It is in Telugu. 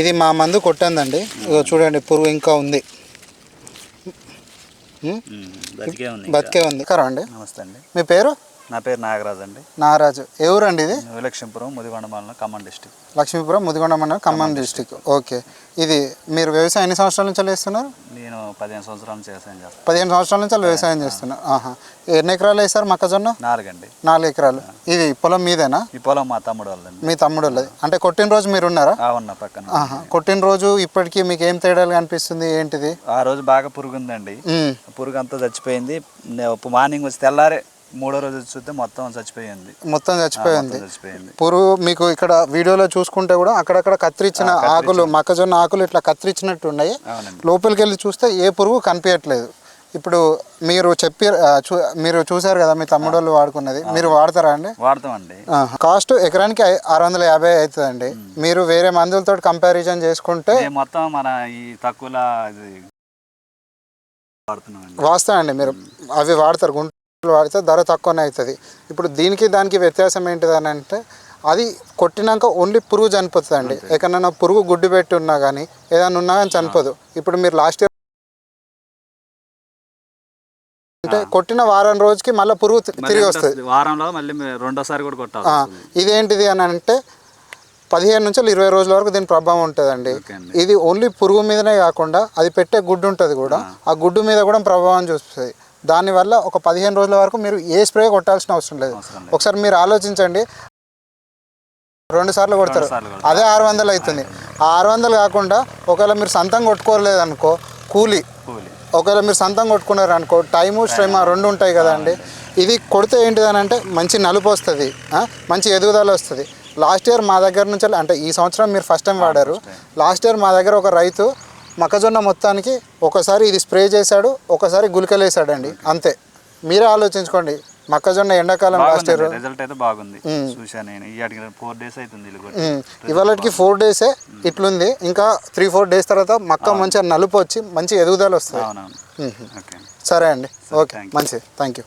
ఇది మా మందు కొట్టిందండి. చూడండి పురుగు ఇంకా ఉంది. బతికే ఉంది బతికే ఉంది. కరా అండి. నమస్తే అండి. మీ పేరు? నా పేరు నాగరాజ్ అండి. నాగరాజు. ఏ ఊరండి ఇది విలక్ష్మీపురం ముదిగొండ మండలం ఖమ్మం డిస్టిక్. లక్ష్మీపురం ముదిగొండ మండలం ఖమ్మం డిస్టిక్. ఓకే. ఇది మీరు వ్యవసాయం ఎన్ని సంవత్సరాల నుంచి చేస్తున్నారు? నేను పదిహేను సంవత్సరాల నుంచి వ్యవసాయం చేస్తాను పదిహేను సంవత్సరాల నుంచి వ్యవసాయం చేస్తున్నారు. ఆహా. ఎన్ని ఎకరాలు వేసారు మొక్కజొన్న? నాలుగండి. నాలుగు ఎకరాలు. ఇది పొలం మీదేనా? ఈ పొలం మా తమ్ముడు వాళ్ళండి మీ తమ్ముడు వాళ్ళది అంటే కొట్టిన రోజు మీరు ఉన్నారా? ఉన్న పక్కన. ఆహా. కొట్టిన రోజు ఇప్పటికీ మీకు ఏం తేడాలు కనిపిస్తుంది? ఏంటిది? ఆ రోజు బాగా పురుగు ఉందండి. పురుగు అంతా చచ్చిపోయింది. మార్నింగ్ వచ్చి తెల్లారే మూడో రోజు చూస్తే మొత్తం చచ్చిపోయింది. మొత్తం చచ్చిపోయింది. చచ్చిపోయింది. పురుగు మీకు ఇక్కడ వీడియోలో చూసుకుంటే కూడా అక్కడక్కడ కత్తిరించిన ఆకులు మొక్కజొన్న ఆకులు ఇట్లా కత్తిరించినట్టు ఉన్నాయి. లోపలికి వెళ్ళి చూస్తే ఏ పురుగు కనిపించట్లేదు. ఇప్పుడు మీరు చెప్పి మీరు చూసారు కదా మీ తమ్ముడు వాళ్ళు వాడుకున్నది. మీరు వాడతారా అండి? వాడతామండి. కాస్ట్ ఎకరానికి ఆరు వందల యాభై అవుతుందండి. మీరు వేరే మందులతో కంపారిజన్ చేసుకుంటే మొత్తం మన ఈ ఇది వాడుతున్నామండి. వాస్తవండి మీరు. అవి వాడతారు. వాడితే ధర తక్కువనే అవుతుంది. ఇప్పుడు దీనికి దానికి వ్యత్యాసం ఏంటిది అని అంటే అది కొట్టినాక ఓన్లీ పురుగు చనిపోతుంది అండి ఎక్కడైనా పురుగు గుడ్డు పెట్టి ఉన్నా కానీ ఏదైనా ఉన్నా కానీ చనిపోదు. ఇప్పుడు మీరు లాస్ట్ ఇయర్ అంటే కొట్టిన వారం రోజుకి మళ్ళీ పురుగు తిరిగి వస్తుంది. వారంలో మళ్ళీ రెండోసారి కూడా కొట్టాలి ఇదేంటిది అని అంటే పదిహేను నుంచి ఇరవై రోజుల వరకు దీని ప్రభావం ఉంటుందండి. ఇది ఓన్లీ పురుగు మీదనే కాకుండా అది పెట్టే గుడ్డు ఉంటుంది కూడా ఆ గుడ్డు మీద కూడా ప్రభావం చూపిస్తుంది. దానివల్ల ఒక పదిహేను రోజుల వరకు మీరు ఏ స్ప్రే కొట్టాల్సిన అవసరం లేదు. ఒకసారి మీరు ఆలోచించండి. రెండు సార్లు కొడతారు. అదే ఆరు వందలు అవుతుంది. ఆ ఆరు వందలు కాకుండా ఒకవేళ మీరు సొంతం కొట్టుకోలేదు అనుకో కూలి. ఒకవేళ మీరు సొంతం కొట్టుకున్నారు అనుకో టైము. శ్రమ రెండు ఉంటాయి కదండి. ఇది కొడితే ఏంటిది అని అంటే మంచి నలుపు వస్తుంది మంచి ఎదుగుదల వస్తుంది. లాస్ట్ ఇయర్ మా దగ్గర నుంచి అంటే ఈ సంవత్సరం మీరు ఫస్ట్ టైం వాడారు. లాస్ట్ ఇయర్ మా దగ్గర ఒక రైతు మొక్కజొన్న మొత్తానికి ఒకసారి ఇది స్ప్రే చేశాడు ఒకసారి గుళికలు వేసాడండి అంతే. మీరే ఆలోచించుకోండి. మొక్కజొన్న ఎండాకాలం లాస్ట్ ఇయర్ రిజల్ట్ అయితే బాగుంది. చూశాను నేను. ఫోర్ డేస్ అవుతుంది. ఇవాళకి ఫోర్ డేసే ఇట్లుంది. ఇంకా త్రీ ఫోర్ డేస్ తర్వాత మొక్క మంచిగా నలుపు వచ్చి మంచి ఎదుగుదల వస్తుంది. సరే అండి. ఓకే. మంచిది. Thank you